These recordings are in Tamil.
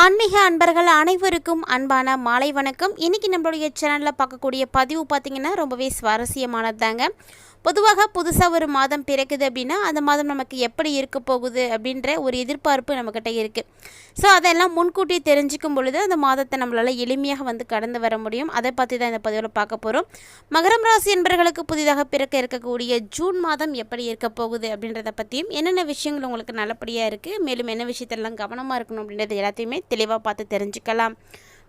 ஆன்மீக அன்பர்கள் அனைவருக்கும் அன்பான மாலை வணக்கம். இன்னைக்கு நம்மளுடைய சேனலில் பார்க்கக்கூடிய பதிவு பார்த்திங்கன்னா ரொம்பவே சுவாரஸ்யமானது தாங்க பொதுவாக புதுசாக ஒரு மாதம் பிறக்குது அப்படின்னா அந்த மாதம் நமக்கு எப்படி இருக்க போகுது அப்படின்ற ஒரு எதிர்பார்ப்பு நம்மக்கிட்ட இருக்குது ஸோ அதெல்லாம் முன்கூட்டி தெரிஞ்சுக்கும் பொழுது அந்த மாதத்தை நம்மளால் எளிமையாக வந்து கடந்து வர முடியும். அதை பற்றி தான் இந்த பதிவில் பார்க்க போகிறோம் மகரம் ராசி என்பர்களுக்கு புதிதாக பிறக்க இருக்கக்கூடிய ஜூன் மாதம் எப்படி இருக்க போகுது அப்படின்றத பற்றியும் என்னென்ன விஷயங்கள் உங்களுக்கு நல்லபடியாக இருக்குது மேலும் என்ன விஷயத்தெல்லாம் கவனமாக இருக்கணும் அப்படின்றது எல்லாத்தையுமே தெளிவாக பார்த்து தெரிஞ்சுக்கலாம்.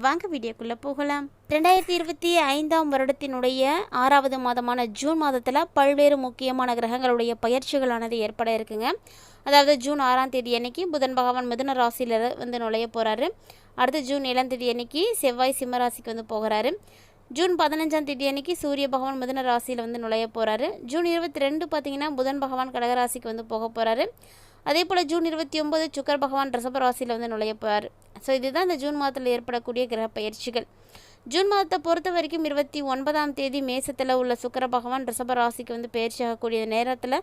வாங்க வீடியோக்குள்ளே போகலாம். ரெண்டாயிரத்தி இருபத்தி ஐந்தாம் வருடத்தினுடைய ஆறாவது மாதமான ஜூன் மாதத்தில் பல்வேறு முக்கியமான கிரகங்களுடைய பயிற்சிகளானது ஏற்பட இருக்குங்க. அதாவது ஜூன் ஆறாம் தேதி அன்னைக்கு புதன் பகவான் மிதுன ராசியில் வந்து நுழைய போகிறாரு அடுத்து ஜூன் ஏழாம் தேதி அன்னைக்கு செவ்வாய் சிம்மராசிக்கு வந்து போகிறாரு. ஜூன் பதினஞ்சாம் தேதி அன்னைக்கு சூரிய பகவான் மிதுன ராசியில் வந்து நுழைய போகிறாரு ஜூன் இருபத்தி ரெண்டு பார்த்தீங்கன்னா புதன் பகவான் கடகராசிக்கு வந்து போக போகிறாரு அதே போல் ஜூன் இருபத்தி ஒம்பது சுக்கர் பகவான் ரிசபராசியில் வந்து நுழையப்பார் ஸோ இதுதான் இந்த ஜூன் மாதத்தில் ஏற்படக்கூடிய கிரக பயிற்சிகள். ஜூன் மாதத்தை பொறுத்த வரைக்கும் இருபத்தி ஒன்பதாம் தேதி மேசத்தில் உள்ள சுக்கர பகவான் ரிஷப ராசிக்கு வந்து பயிற்சியாகக்கூடிய நேரத்தில்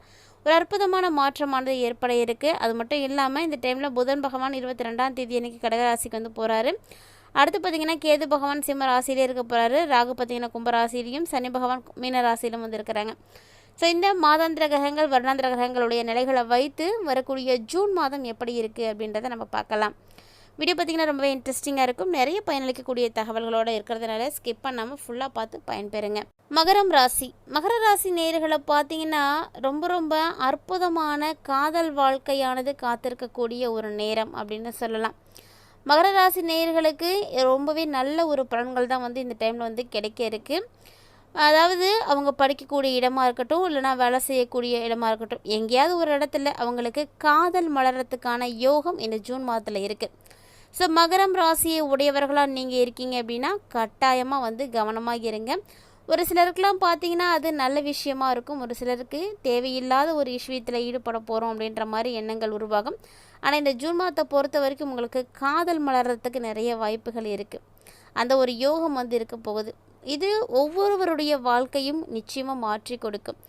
ஒரு அற்புதமான மாற்றமானது ஏற்பட இருக்குது அது மட்டும் இல்லாமல் இந்த டைமில் புதன் பகவான் இருபத்தி ரெண்டாம் தேதி அன்னைக்கு கடகராசிக்கு வந்து போகிறாரு அடுத்து பார்த்திங்கன்னா கேது பகவான் சிம்ம ராசியிலே இருக்க போகிறாரு ராகு பார்த்திங்கன்னா கும்பராசிலையும் சனி பகவான் மீன ராசியிலும் வந்து இருக்கிறாங்க. ஸோ இந்த மாதாந்திர கிரகங்கள் வருடாந்திர கிரகங்களுடைய நிலைகளை வைத்து வரக்கூடிய ஜூன் மாதம் எப்படி இருக்குது அப்படின்றத நம்ம பார்க்கலாம். வீடியோ பார்த்திங்கன்னா ரொம்பவே இன்ட்ரெஸ்டிங்காக இருக்கும். நிறைய பயனளிக்கக்கூடிய தகவல்களோடு இருக்கிறதுனால ஸ்கிப் பண்ணாமல் ஃபுல்லாக பார்த்து பயன்பெறுங்க. மகரம் ராசி. மகர ராசி நேர்களை பார்த்தீங்கன்னா ரொம்ப ரொம்ப அற்புதமான காதல் வாழ்க்கையானது காத்திருக்கக்கூடிய ஒரு நேரம் அப்படின்னு சொல்லலாம். மகர ராசி நேயர்களுக்கு ரொம்பவே நல்ல ஒரு பலன்கள் தான் வந்து இந்த டைமில் வந்து கிடைக்க இருக்குது அதாவது அவங்க படிக்கக்கூடிய இடமா இருக்கட்டும் இல்லைனா வேலை செய்யக்கூடிய இடமா இருக்கட்டும் எங்கேயாவது ஒரு இடத்துல அவங்களுக்கு காதல் மலர்றதுக்கான யோகம் இந்த ஜூன் மாதத்தில் இருக்குது ஸோ மகரம் ராசியை உடையவர்களாக நீங்கள் இருக்கீங்க அப்படின்னா கட்டாயமாக வந்து கவனமாக இருங்க. ஒரு சிலருக்குலாம் பார்த்தீங்கன்னா அது நல்ல விஷயமா இருக்கும். ஒரு சிலருக்கு தேவையில்லாத ஒரு விஷயத்தில் ஈடுபட போகிறோம் அப்படின்ற மாதிரி எண்ணங்கள் உருவாகும். ஆனால் இந்த ஜூன் மாதத்தை பொறுத்த வரைக்கும் உங்களுக்கு காதல் மலர்றதுக்கு நிறைய வாய்ப்புகள் இருக்குது அந்த ஒரு யோகம் வந்து இருக்க போகுது. இது ஒவ்வொருவருடைய வாழ்க்கையும் நிச்சயமாக மாற்றி கொடுக்கும்.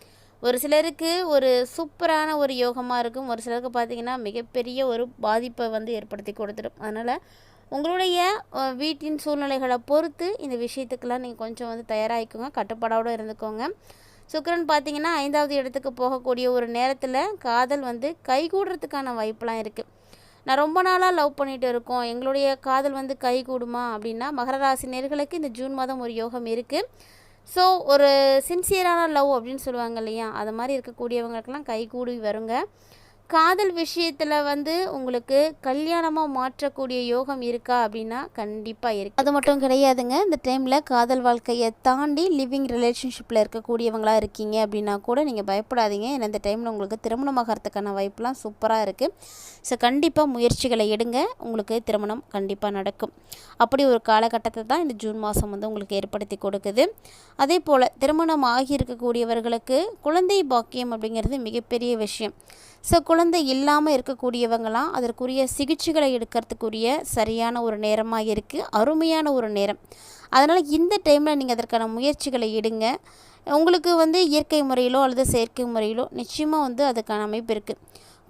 ஒரு சிலருக்கு ஒரு சூப்பரான ஒரு யோகமாக இருக்கும். ஒரு சிலருக்கு பார்த்திங்கன்னா மிகப்பெரிய ஒரு பாதிப்பை வந்து ஏற்படுத்தி கொடுத்துடும் அதனால் உங்களுடைய வீட்டின் சூழ்நிலைகளை பொறுத்து இந்த விஷயத்துக்கெல்லாம் நீங்கள் கொஞ்சம் வந்து தயாராகிக்கோங்க. கட்டுப்பாடோடு இருந்துக்கோங்க. சுக்கரன் பார்த்தீங்கன்னா ஐந்தாவது இடத்துக்கு போகக்கூடிய ஒரு நேரத்தில் காதல் வந்து கைகூடுறதுக்கான வாய்ப்பெலாம் இருக்குது நான் ரொம்ப நாளாக லவ் பண்ணிகிட்டு இருக்கோம். எங்களுடைய காதல் வந்து கைகூடுமா அப்படின்னா மகர ராசி நேர்களுக்கு இந்த ஜூன் மாதம் ஒரு யோகம் இருக்குது ஸோ ஒரு சின்சியரான லவ் அப்படின்னு சொல்லுவாங்க இல்லையா? அது மாதிரி இருக்கக்கூடியவங்களுக்கெல்லாம் கைகூடி வருங்க. காதல் விஷயத்தில் வந்து உங்களுக்கு கல்யாணமாக மாற்றக்கூடிய யோகம் இருக்கா அப்படின்னா கண்டிப்பாக இருக்கு. அது மட்டும் கிடையாதுங்க. இந்த டைமில் காதல் வாழ்க்கையை தாண்டி லிவிங் ரிலேஷன்ஷிப்பில் இருக்கக்கூடியவங்களா இருக்கீங்க அப்படின்னா கூட நீங்கள் பயப்படாதீங்க. ஏன்னா இந்த டைமில் உங்களுக்கு திருமணமாகறதுக்கான வாய்ப்புலாம் சூப்பராக இருக்குது ஸோ கண்டிப்பாக முயற்சிகளை எடுங்க. உங்களுக்கு திருமணம் கண்டிப்பாக நடக்கும். அப்படி ஒரு காலகட்டத்தை தான் இந்த ஜூன் மாதம் வந்து உங்களுக்கு ஏற்படுத்தி கொடுக்குது. அதே போல் திருமணம் ஆகியிருக்கக்கூடியவர்களுக்கு குழந்தை பாக்கியம் அப்படிங்கிறது மிகப்பெரிய விஷயம். ஸோ குழந்தை இல்லாமல் இருக்கக்கூடியவங்களாம் அதற்குரிய சிகிச்சைகளை எடுக்கிறதுக்குரிய சரியான ஒரு நேரமாக இருக்குது அருமையான ஒரு நேரம். அதனால் இந்த டைமில் நீங்கள் அதற்கான முயற்சிகளை எடுங்க. உங்களுக்கு வந்து இயற்கை முறையிலோ அல்லது செயற்கை முறையிலோ நிச்சயமாக வந்து அதுக்கான அமைப்பு இருக்குது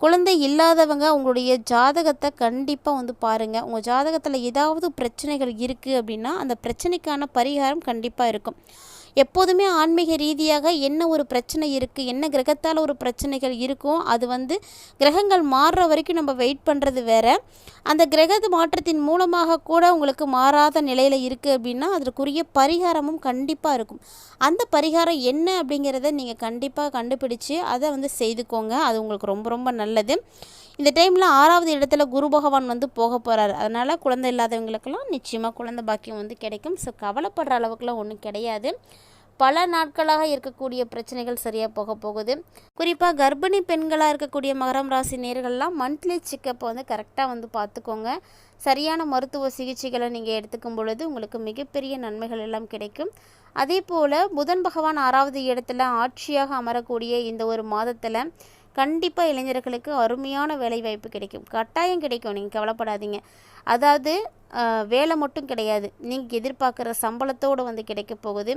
குழந்தை இல்லாதவங்க உங்களுடைய ஜாதகத்தை கண்டிப்பாக வந்து பாருங்கள் உங்கள் ஜாதகத்தில் ஏதாவது பிரச்சனைகள் இருக்குது அப்படின்னா அந்த பிரச்சனைக்கான பரிகாரம் கண்டிப்பாக இருக்கும். எப்போதுமே ஆன்மீக ரீதியாக என்ன ஒரு பிரச்சனை இருக்குது என்ன கிரகத்தால் ஒரு பிரச்சனைகள் இருக்கோ அது வந்து கிரகங்கள் மாறுற வரைக்கும் நம்ம வெயிட் பண்ணுறது வேற. அந்த கிரக மாற்றத்தின் மூலமாக கூட உங்களுக்கு மாறாத நிலையில் இருக்குது அப்படின்னா அதற்குரிய பரிகாரமும் கண்டிப்பாக இருக்கும். அந்த பரிகாரம் என்ன அப்படிங்கிறத நீங்கள் கண்டிப்பாக கண்டுபிடிச்சு அதை வந்து செய்துக்கோங்க. அது உங்களுக்கு ரொம்ப ரொம்ப நல்லது. இந்த டைமில் ஆறாவது இடத்துல குரு பகவான் வந்து போக போகிறாரு அதனால் குழந்தை இல்லாதவங்களுக்கெல்லாம் நிச்சயமாக குழந்தை பாக்கியம் வந்து கிடைக்கும். ஸோ கவலைப்படுற அளவுக்குலாம் ஒன்றும் கிடையாது. பல நாட்களாக இருக்கக்கூடிய பிரச்சனைகள் சரியாக போக போகுது. குறிப்பாக கர்ப்பிணி பெண்களாக இருக்கக்கூடிய மகரம் ராசி நேர்கள்லாம் மந்த்லி செக்கப்பை வந்து கரெக்டாக வந்து பார்த்துக்கோங்க. சரியான மருத்துவ சிகிச்சைகளை நீங்கள் எடுத்துக்கும் பொழுது உங்களுக்கு மிகப்பெரிய நன்மைகள் எல்லாம் கிடைக்கும். அதே போல் புதன் பகவான் ஆறாவது இடத்துல ஆட்சியாக அமரக்கூடிய இந்த ஒரு மாதத்தில் கண்டிப்பாக இளைஞர்களுக்கு அருமையான வேலைவாய்ப்பு கிடைக்கும். கட்டாயம் கிடைக்கும். நீங்கள் கவலைப்படாதீங்க. அதாவது வேலை மட்டும் கிடையாது. நீங்கள் எதிர்பார்க்குற சம்பளத்தோடு வந்து கிடைக்க போகுது.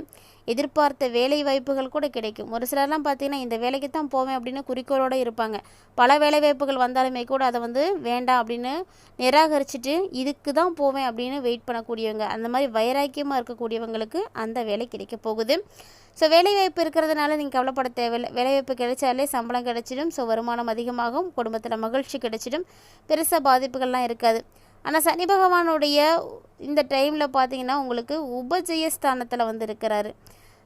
எதிர்பார்த்த வேலை வாய்ப்புகள் கூட கிடைக்கும். ஒரு சிலர்லாம் பார்த்தீங்கன்னா இந்த வேலைக்கு தான் போவேன் அப்படின்னு குறிக்கோளோடு இருப்பாங்க. பல வேலை வாய்ப்புகள் வந்தாலுமே கூட அதை வந்து வேண்டாம் அப்படின்னு நிராகரிச்சுட்டு இதுக்கு தான் போவேன் அப்படின்னு வெயிட் பண்ணக்கூடியவங்க அந்த மாதிரி வைராக்கியமாக இருக்கக்கூடியவங்களுக்கு அந்த வேலை கிடைக்க போகுது. ஸோ வேலைவாய்ப்பு இருக்கிறதுனால நீங்கள் கவலைப்பட தேவையில்லை. வேலைவாய்ப்பு கிடைச்சாலே சம்பளம் கிடைச்சிடும். ஸோ வருமானம் அதிகமாகும். குடும்பத்தில் மகிழ்ச்சி கிடைச்சிடும். பெருசாக பாதிப்புகள்லாம் இருக்காது. ஆனால் சனி பகவானுடைய இந்த டைமில் பார்த்தீங்கன்னா உங்களுக்கு உபஜயஸ்தானத்தில் வந்து இருக்கிறாரு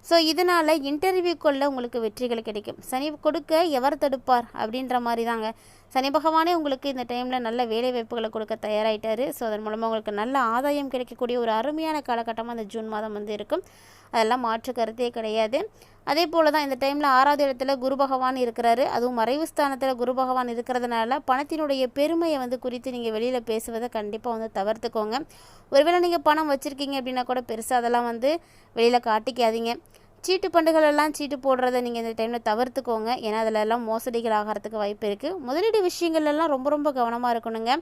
ஸோ இதனால் இன்டர்வியூக்குள்ள உங்களுக்கு வெற்றிகள் கிடைக்கும். சனி கொடுக்க எவர் தடுப்பார் அப்படின்ற மாதிரி தாங்க சனி பகவானே உங்களுக்கு இந்த டைமில் நல்ல வேலை வாய்ப்புகளை கொடுக்க தயாராகிட்டாரு ஸோ அதன் மூலமாக உங்களுக்கு நல்ல ஆதாயம் கிடைக்கக்கூடிய ஒரு அருமையான காலகட்டமாக அந்த ஜூன் மாதம் வந்து இருக்கும். அதெல்லாம் மாற்று கருத்தே கிடையாது. அதே போல் தான் இந்த டைமில் ஆறாவது இடத்துல குரு பகவான் இருக்கிறாரு. அதுவும் மறைவு ஸ்தானத்தில் குரு பகவான் இருக்கிறதுனால பணத்தினுடைய பெருமையை வந்து குறித்து நீங்கள் வெளியில் பேசுவதை கண்டிப்பாக வந்து தவிர்த்துக்கோங்க. ஒருவேளை நீங்கள் பணம் வச்சுருக்கீங்க அப்படின்னா கூட பெருசாக அதெல்லாம் வந்து வெளியில் காட்டிக்காதீங்க. சீட்டு பண்டுகளெல்லாம் சீட்டு போடுறத நீங்கள் இந்த டைமில் தவிர்த்துக்கோங்க. ஏன்னா அதில் எல்லாம் மோசடிகள் ஆகிறதுக்கு வாய்ப்பு இருக்குது முதலீடு விஷயங்கள்லாம் ரொம்ப ரொம்ப கவனமாக இருக்கணுங்க.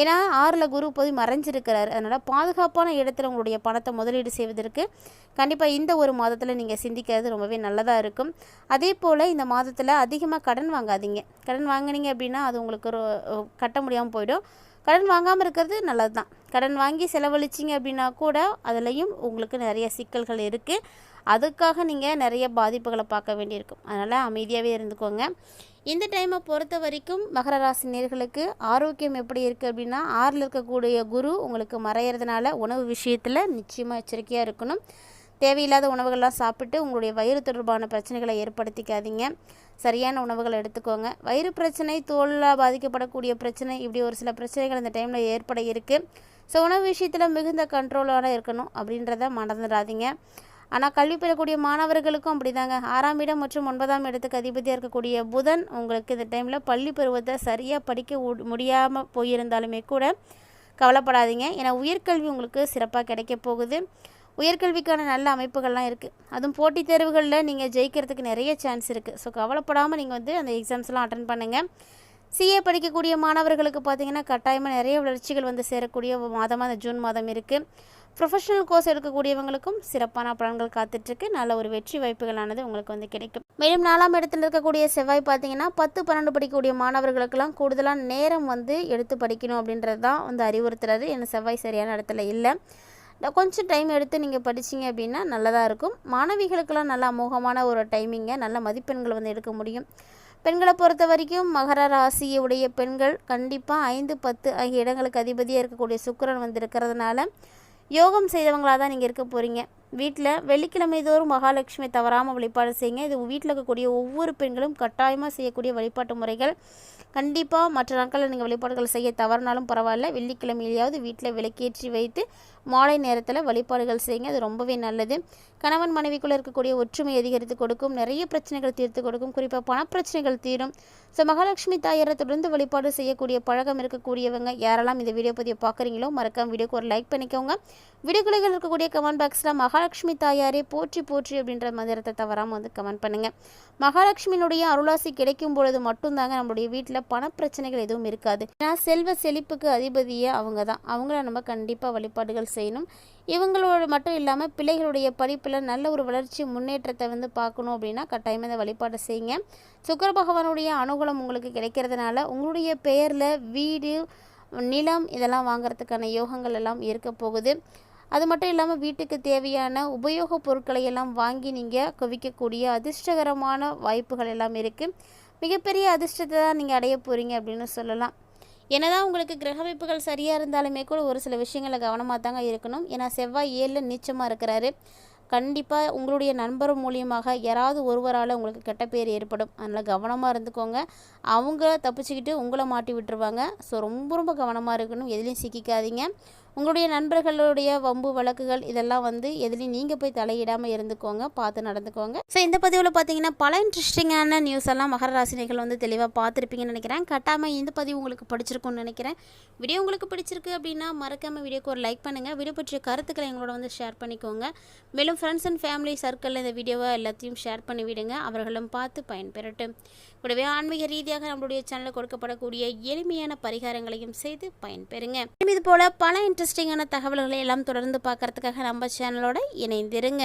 ஏன்னா ஆறில் குரு போய் மறைஞ்சிருக்கிறாரு. அதனால் பாதுகாப்பான இடத்துல உங்களுடைய பணத்தை முதலீடு செய்வதற்கு கண்டிப்பாக இந்த ஒரு மாதத்தில் நீங்கள் சிந்திக்கிறது ரொம்பவே நல்லதாக இருக்கும். அதே போல் இந்த மாதத்தில் அதிகமாக கடன் வாங்காதீங்க. கடன் வாங்குனீங்க அப்படின்னா அது உங்களுக்கு ஒரு கட்ட முடியாமல் போயிடும். கடன் வாங்காமல் இருக்கிறது நல்லது தான் கடன் வாங்கி செலவழிச்சிங்க அப்படின்னா கூட அதுலேயும் உங்களுக்கு நிறைய சிக்கல்கள் இருக்குது அதுக்காக நீங்கள் நிறைய பாதிப்புகளை பார்க்க வேண்டியிருக்கும். அதனால் அமைதியாகவே இருந்துக்கோங்க. இந்த டைமை பொறுத்த வரைக்கும் மகர ராசி நேர்களுக்கு ஆரோக்கியம் எப்படி இருக்குது அப்படின்னா ஆறில் இருக்கக்கூடிய குரு உங்களுக்கு மறையிறதுனால உணவு விஷயத்தில் நிச்சயமாக எச்சரிக்கையாக இருக்கணும். தேவையில்லாத உணவுகள்லாம் சாப்பிட்டு உங்களுடைய வயிறு தொடர்பான பிரச்சனைகளை ஏற்படுத்திக்காதீங்க. சரியான உணவுகளை எடுத்துக்கோங்க. வயிறு பிரச்சனை தோலாக பாதிக்கப்படக்கூடிய பிரச்சனை இப்படி ஒரு சில பிரச்சனைகள் இந்த டைமில் ஏற்பட இருக்குது ஸோ உணவு விஷயத்தில் மிகுந்த கண்ட்ரோலோட இருக்கணும் அப்படின்றத மறந்துடாதீங்க. ஆனால் கல்வி பெறக்கூடிய மாணவர்களுக்கும் அப்படிதாங்க. ஆறாம் இடம் மற்றும் ஒன்பதாம் இடத்துக்கு அதிபதியாக இருக்கக்கூடிய புதன் உங்களுக்கு இந்த டைமில் பள்ளி பருவத்தை சரியாக படிக்க முடியாமல் போயிருந்தாலுமே கூட கவலைப்படாதீங்க. ஏன்னா உயர்கல்வி உங்களுக்கு சிறப்பாக கிடைக்க போகுது. உயர்கல்விக்கான நல்ல அமைப்புகள்லாம் இருக்குது அதுவும் போட்டித் தேர்வுகளில் நீங்கள் ஜெயிக்கிறதுக்கு நிறைய சான்ஸ் இருக்குது ஸோ கவலைப்படாமல் நீங்கள் வந்து அந்த எக்ஸாம்ஸ்லாம் அட்டன் பண்ணுங்கள் சிஏ படிக்கக்கூடிய மாணவர்களுக்கு பார்த்தீங்கன்னா கட்டாயமாக நிறைய வளர்ச்சிகள் வந்து சேரக்கூடிய மாதமாக அந்த ஜூன் மாதம் இருக்குது ப்ரொஃபஷனல் கோர்ஸ் எடுக்கக்கூடியவங்களுக்கும் சிறப்பான பலன்கள் காத்துட்ருக்கு. நல்ல ஒரு வெற்றி வாய்ப்புகளானது உங்களுக்கு வந்து கிடைக்கும். மேலும் நாலாம் இடத்துல இருக்கக்கூடிய செவ்வாய் பார்த்தீங்கன்னா பத்து பன்னெண்டு படிக்கக்கூடிய மாணவர்களுக்கெல்லாம் கூடுதலாக நேரம் வந்து எடுத்து படிக்கணும் அப்படின்றது தான் வந்து அறிவுறுத்துறாரு. ஏன்னா செவ்வாய் சரியான இடத்துல இல்லை. கொஞ்சம் டைம் எடுத்து நீங்கள் படிச்சீங்க அப்படின்னா நல்லதாக இருக்கும். மாணவிகளுக்கெல்லாம் நல்ல அமோகமான ஒரு டைமிங்கை நல்ல மதிப்பெண்கள் வந்து எடுக்க முடியும். பெண்களை பொறுத்த வரைக்கும் மகர ராசியுடைய பெண்கள் கண்டிப்பாக ஐந்து பத்து ஆகிய இடங்களுக்கு அதிபதியாக இருக்கக்கூடிய சுக்கரன் வந்து இருக்கிறதுனால யோகம் செய்தவங்களாக தான் நீங்கள் இருக்க போகிறீங்க வீட்டில் வெள்ளிக்கிழமை தோறும் மகாலட்சுமி தவறாமல் வழிபாடு செய்யுங்க. இது வீட்டில் இருக்கக்கூடிய ஒவ்வொரு பெண்களும் கட்டாயமாக செய்யக்கூடிய வழிபாட்டு முறைகள். கண்டிப்பாக மற்ற நாட்களில் நீங்கள் வழிபாடுகள் செய்ய தவறினாலும் பரவாயில்ல. வெள்ளிக்கிழமையிலேயாவது வீட்டில் விளக்கேற்றி வைத்து மாலை நேரத்தில் வழிபாடுகள் செய்யுங்க. அது ரொம்பவே நல்லது. கணவன் மனைவிக்குள்ளே இருக்கக்கூடிய ஒற்றுமை அதிகரித்து கொடுக்கும். நிறைய பிரச்சனைகள் தீர்த்து கொடுக்கும். குறிப்பாக பணப்பிரச்சனைகள் தீரும். ஸோ மகாலட்சுமி தாயாரை தொடர்ந்து வழிபாடு செய்யக்கூடிய பழக்கம் இருக்கக்கூடியவங்க யாரெல்லாம் இந்த வீடியோ பதிவை பார்க்குறீங்களோ மறக்காம வீடியோக்கு ஒரு லைக் பண்ணிக்கோங்க. வீடியோக்குள்ளைகள் இருக்கக்கூடிய கமெண்ட் பாக்ஸில் மகா மகாலட்சுமி தாயாரே போற்றி போற்றி அப்படின்ற மந்திரத்தை தவறாமல் வந்து கமெண்ட் பண்ணுங்கள் மகாலட்சுமியினுடைய அருளாசி கிடைக்கும் பொழுது மட்டும்தாங்க நம்மளுடைய வீட்டில் பணப்பிரச்சனைகள் எதுவும் இருக்காது. ஏன்னா செல்வ செழிப்புக்கு அதிபதியே அவங்க தான் அவங்கள நம்ம கண்டிப்பாக வழிபாடுகள் செய்யணும். இவங்களோட மட்டும் இல்லாமல் பிள்ளைகளுடைய படிப்பில் நல்ல ஒரு வளர்ச்சி முன்னேற்றத்தை வந்து பார்க்கணும் அப்படின்னா கட்டாயமாக இந்த வழிபாடு செய்யுங்க. சுக்கர பகவானுடைய அனுகூலம் உங்களுக்கு கிடைக்கிறதுனால உங்களுடைய பெயரில் வீடு நிலம் இதெல்லாம் வாங்குறதுக்கான யோகங்கள் எல்லாம் இருக்க போகுது. அது மட்டும் இல்லாமல் வீட்டுக்கு தேவையான உபயோகப் பொருட்களை எல்லாம் வாங்கி நீங்கள் குவிக்கக்கூடிய அதிர்ஷ்டகரமான வாய்ப்புகள் எல்லாம் இருக்குது மிகப்பெரிய அதிர்ஷ்டத்தை தான் நீங்கள் அடைய போகிறீங்க அப்படின்னு சொல்லலாம். என்னதான் உங்களுக்கு கிரக சரியாக இருந்தாலுமே கூட ஒரு சில விஷயங்களில் கவனமாக தாங்க இருக்கணும். ஏன்னா செவ்வாய் ஏழில் நீச்சமாக இருக்கிறாரு. கண்டிப்பாக உங்களுடைய நண்பர் மூலியமாக யாராவது ஒருவரால் உங்களுக்கு கெட்ட பேர் ஏற்படும். அதனால் கவனமாக இருந்துக்கோங்க. அவங்க தப்பிச்சுக்கிட்டு உங்களை மாட்டி விட்டுருவாங்க. ஸோ ரொம்ப ரொம்ப கவனமாக இருக்கணும். எதுலேயும் சிக்கிக்காதீங்க. உங்களுடைய நண்பர்களுடைய வம்பு வழக்குகள் இதெல்லாம் வந்து எதுலேயும் நீங்கள் போய் தலையிடாமல் இருந்துக்கோங்க பார்த்து நடந்துக்கோங்க. ஸோ இந்த பதிவில் பார்த்தீங்கன்னா பல இன்ட்ரெஸ்டிங்கான நியூஸ் எல்லாம் மகர ராசினிகள் வந்து தெளிவாக பார்த்துருப்பீங்கன்னு நினைக்கிறேன். கட்டாமல் இந்த பதிவு உங்களுக்கு பிடிச்சிருக்கும்னு நினைக்கிறேன். வீடியோ உங்களுக்கு பிடிச்சிருக்கு அப்படின்னா மறக்காமல் வீடியோக்கு ஒரு லைக் பண்ணுங்கள் வீடியோ பற்றிய கருத்துக்களை எங்களோட வந்து ஷேர் பண்ணிக்கோங்க. மேலும் ஃப்ரெண்ட்ஸ் அண்ட் ஃபேமிலி சர்க்கிளில் இந்த வீடியோவை எல்லாத்தையும் ஷேர் பண்ணி விடுங்க. அவர்களும் பார்த்து பயன்பெறட்டும். கூடவே ஆன்மீக ரீதியாக நம்மளுடைய சேனலில் கொடுக்கப்படக்கூடிய எளிமையான பரிகாரங்களையும் செய்து பயன்பெறுங்க. இது போல பல இன்ட்ரெஸ்ட் இன்ட்ரெஸ்டிங்கான தகவல்களை எல்லாம் தொடர்ந்து பார்க்கறதுக்காக நம்ம சேனலோட இணைந்திருங்க.